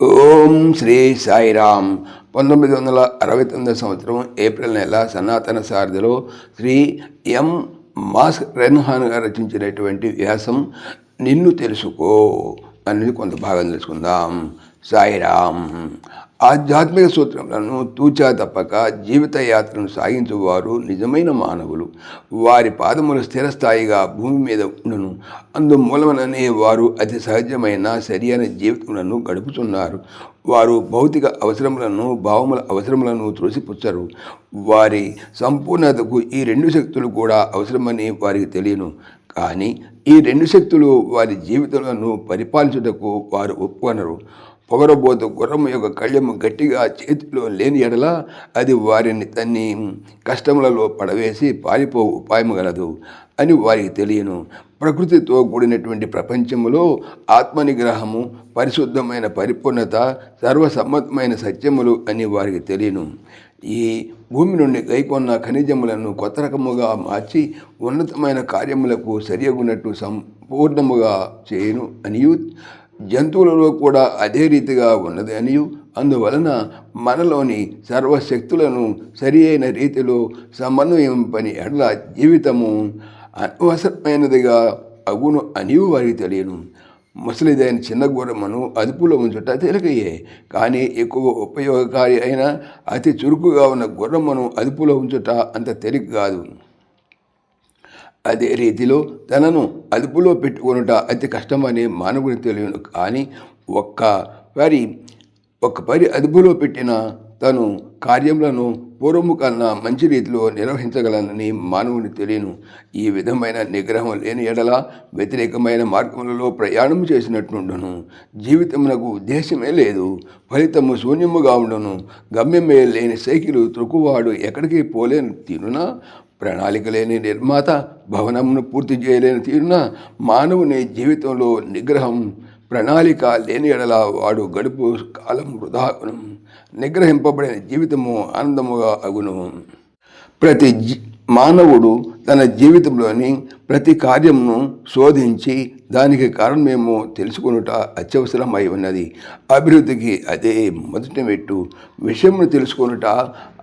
ఓం శ్రీ సాయిరామ్. పంతొమ్మిది వందల అరవై తొమ్మిది సంవత్సరం ఏప్రిల్ నెల సనాతన సారథిలో శ్రీ ఎం మాస్ రెన్హాన్ గారు రచించినటువంటి వ్యాసం నిన్ను తెలుసుకో అనేది కొంత భాగం తెలుసుకుందాం. సాయిరామ్. ఆధ్యాత్మిక సూత్రములను తూచా తప్పక జీవిత యాత్రను సాగించువారు నిజమైన మానవులు. వారి పాదములు స్థిరస్థాయిగా భూమి మీద ఉండును. అందుమూలమననే వారు అతి సహజమైన సరియైన జీవితములను గడుపుతున్నారు. వారు భౌతిక అవసరములను భావముల అవసరములను త్రోసిపుచ్చరు. వారి సంపూర్ణతకు ఈ రెండు శక్తులు కూడా అవసరమని వారికి తెలియను. కానీ ఈ రెండు శక్తులు వారి జీవితాలను పరిపాలించుటకు వారు ఒప్పుకొనరు. పొగరబోతు గుర్రము యొక్క కళ్ళెము గట్టిగా చేతిలో లేని ఎడల అది వారిని తన్ని కష్టములలో పడవేసి పారిపో ఉపాయము గలదు అని వారికి తెలియను. ప్రకృతితో కూడినటువంటి ప్రపంచములో ఆత్మనిగ్రహము పరిశుద్ధమైన పరిపూర్ణత సర్వసమ్మతమైన సత్యములు అని వారికి తెలియను. ఈ భూమి నుండి గైకొన్న ఖనిజములను కొత్త రకముగా మార్చి ఉన్నతమైన కార్యములకు సరియగునట్టు సంపూర్ణముగా చేయను అనియు జంతువులలో కూడా అదే రీతిగా ఉన్నది అనియు. అందువలన మనలోని సర్వశక్తులను సరి అయిన రీతిలో సమన్వయం పని ఎడల జీవితము అనవసరమైనదిగా అగును అనియు వారికి తెలియను. ముసలిదైన చిన్న గుర్రమును అదుపులో ఉంచుట తేలికయ్యే కానీ ఎక్కువ ఉపయోగకారి అయిన అతి చురుకుగా ఉన్న గుర్రమును అదుపులో ఉంచుట అంత తేలిక కాదు. అదే రీతిలో తనను అదుపులో పెట్టుకొనుట అతి కష్టమని మానవుని తెలియను. కానీ ఒక్క వారి ఒక పరి అదుపులో పెట్టిన తను కార్యములను పూర్వము కన్నా మంచి రీతిలో నిర్వహించగలనని మానవుని తెలియను. ఈ విధమైన నిగ్రహం లేని ఎడల వ్యతిరేకమైన మార్గములలో ప్రయాణం చేసినట్టుండును జీవితమునకు ఉద్దేశమే లేదు. ఫలితము శూన్యముగా ఉండును. గమ్యమే లేని సైకిలు త్రుకువాడు ఎక్కడికి పోలేని తీరునా ప్రణాళిక లేని నిర్మాత భవనంను పూర్తి చేయలేని తీరున మానవుని జీవితంలో నిగ్రహం ప్రణాళిక లేని ఎడల వాడు గడుపు కాలం వృధాగును నిగ్రహింపబడిన జీవితము ఆనందముగా అగును. ప్రతి జీ మానవుడు తన జీవితంలోని ప్రతి కార్యమును శోధించి దానికి కారణమేమో తెలుసుకొనుట అత్యవసరమై ఉన్నది అభివృద్ధికి అదే మొదటి మెట్టు. విషయమును తెలుసుకొనుట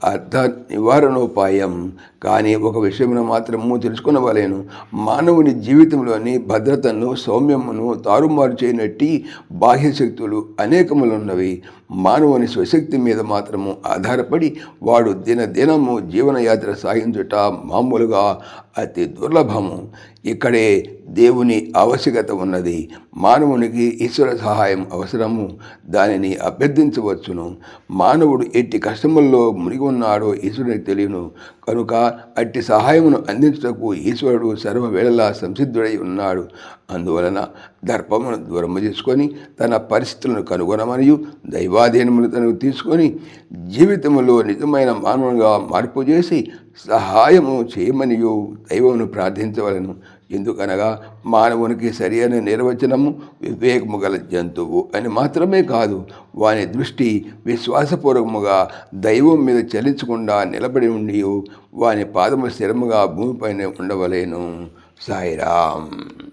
అర్థ నివారణోపాయం. కానీ ఒక విషయమును మాత్రము తెలుసుకునవలేను. మానవుని జీవితంలోని భద్రతను సౌమ్యమును తారుమారు చేయనట్టి బాహ్య శక్తులు అనేకములున్నవి. మానవుని స్వశక్తి మీద మాత్రము ఆధారపడి వాడు దినదినము జీవనయాత్ర సాగించుట మామూలుగా అతి దుర్లభము ఇక్కడే దేవుని ఆవశ్యకత ఉన్నది. మానవునికి ఈశ్వర సహాయం అవసరము. దానిని అభ్యర్థించవచ్చును. మానవుడు ఎట్టి కష్టముల్లో మునిగి ఉన్నాడో ఈశ్వరునికి తెలియను. కనుక అట్టి సహాయమును అందించుటకు ఈశ్వరుడు సర్వవేళలా సంసిద్ధుడై ఉన్నాడు. అందువలన దర్పమును దూరము చేసుకొని తన పరిస్థితులను కనుగొనమనియు దైవాధీనములు తనకు తీసుకొని జీవితములో నిజమైన మానవునిగా మార్పు చేసి సహాయము చేయమనియు దైవమును ప్రార్థించవలను. ఎందుకనగా మానవునికి సరియైన నిర్వచనము వివేకము గల జంతువు అని మాత్రమే కాదు వాని దృష్టి విశ్వాసపూర్వకముగా దైవం మీద చలించకుండా నిలబడి ఉండి వాని పాదము స్థిరముగా భూమిపైన ఉండవలేను. సాయిరామ్.